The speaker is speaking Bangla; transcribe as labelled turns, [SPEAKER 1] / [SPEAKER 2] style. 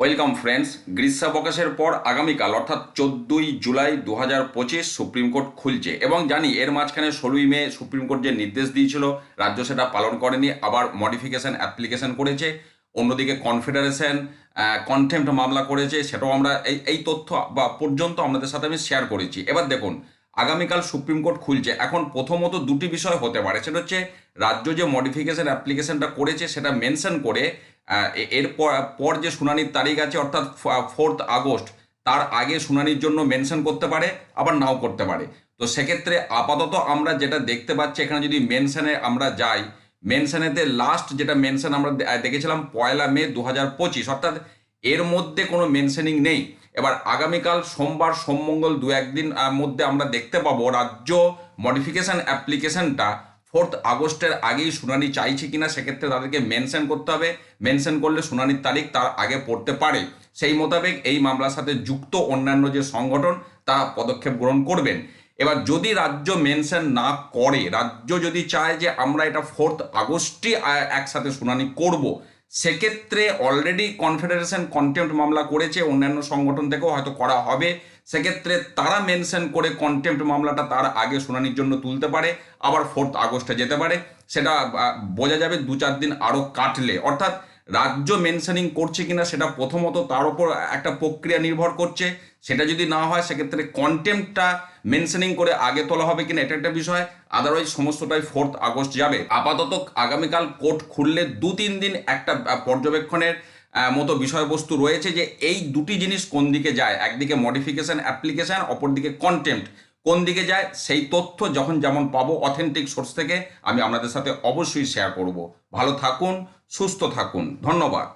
[SPEAKER 1] ওয়েলকাম ফ্রেন্ডস গ্রীষ্মাবকাশের পর আগামীকাল, অর্থাৎ চোদ্দোই জুলাই দু হাজার পঁচিশ সুপ্রিম কোর্ট খুলছে এবং জানি এর মাঝখানে ষোলোই মে সুপ্রিম কোর্ট যে নির্দেশ দিয়েছিল, রাজ্য সেটা পালন করেনি, আবার মডিফিকেশন অ্যাপ্লিকেশন করেছে, অন্যদিকে কনফেডারেশন কন্টেম্পট মামলা করেছে, সেটাও আমরা এই এই তথ্য বা পর্যন্ত আপনাদের সাথে আমি শেয়ার করেছি। এবার দেখুন আগামীকাল সুপ্রিম কোর্ট খুলছে। এখন প্রথমত দুটি বিষয় হতে পারে। সেটা হচ্ছে রাজ্য যে মডিফিকেশন অ্যাপ্লিকেশনটা করেছে, সেটা মেনশন করে এর পর যে শুনানির তারিখ আছে, অর্থাৎ ফোর্থ আগস্ট, তার আগে শুনানির জন্য মেনশন করতে পারে, আবার নাও করতে পারে। তো সেক্ষেত্রে আপাতত আমরা যেটা দেখতে পাচ্ছি, এখানে যদি মেনশনে আমরা যাই মেনশনেতে লাস্ট যেটা মেনশন আমরা দেখেছিলাম, পয়লা মে দু হাজার পঁচিশ, অর্থাৎ এর মধ্যে কোনো মেনশনিং নেই। এবার আগামীকাল সোমবার, সোমমঙ্গল দু একদিন মধ্যে আমরা দেখতে পাবো রাজ্য মডিফিকেশন অ্যাপ্লিকেশনটা ফোর্থ আগস্টের আগেই শুনানি চাইছে কিনা, সেক্ষেত্রে তাদেরকে মেনশন করতে হবে। মেনশন করলে শুনানির তারিখ তার আগে পড়তে পারে। সেই মোতাবেক এই মামলার সাথে যুক্ত অন্যান্য যে সংগঠন, তারা পদক্ষেপ গ্রহণ করবেন। এবার যদি রাজ্য মেনশন না করে, রাজ্য যদি চায় যে আমরা এটা ফোর্থ আগস্টই একসাথে শুনানি করব সেক্ষেত্রে অলরেডি কনফেডারেশন কন্টেম্প মামলা করেছে, অন্যান্য সংগঠন থেকেও হয়তো করা হবে। সেক্ষেত্রে তারা মেনশন করে কন্টেম্প মামলাটা তার আগে শুনানির জন্য তুলতে পারে, আবার ফোর্থ আগস্টে যেতে পারে। সেটা বোঝা যাবে দু চার দিন আরও কাটলে। অর্থাৎ রাজ্য মেনশনিং করছে কিনা সেটা প্রথমত তার উপর একটা প্রক্রিয়া নির্ভর করছে। সেটা যদি না হয়, সেক্ষেত্রে কন্টেম্পটা মেনশনিং করে আগে তোলা হবে কিনা, এটা একটা বিষয়। আদারওয়াইজ সমস্তটাই ফোর্থ আগস্ট যাবে। আপাতত আগামীকাল কোর্ট খুললে দু তিন দিন একটা পর্যবেক্ষণের মতো বিষয়বস্তু রয়েছে যে এই দুটি জিনিস কোন দিকে যায়? একদিকে মডিফিকেশন অ্যাপ্লিকেশন অপরদিকে কন্টেম্পট কোন দিকে যায়, সেই তথ্য যখন যেমন পাবো অথেন্টিক সোর্স থেকে আমি আপনাদের সাথে অবশ্যই শেয়ার করব। ভালো থাকুন, সুস্থ থাকুন। ধন্যবাদ।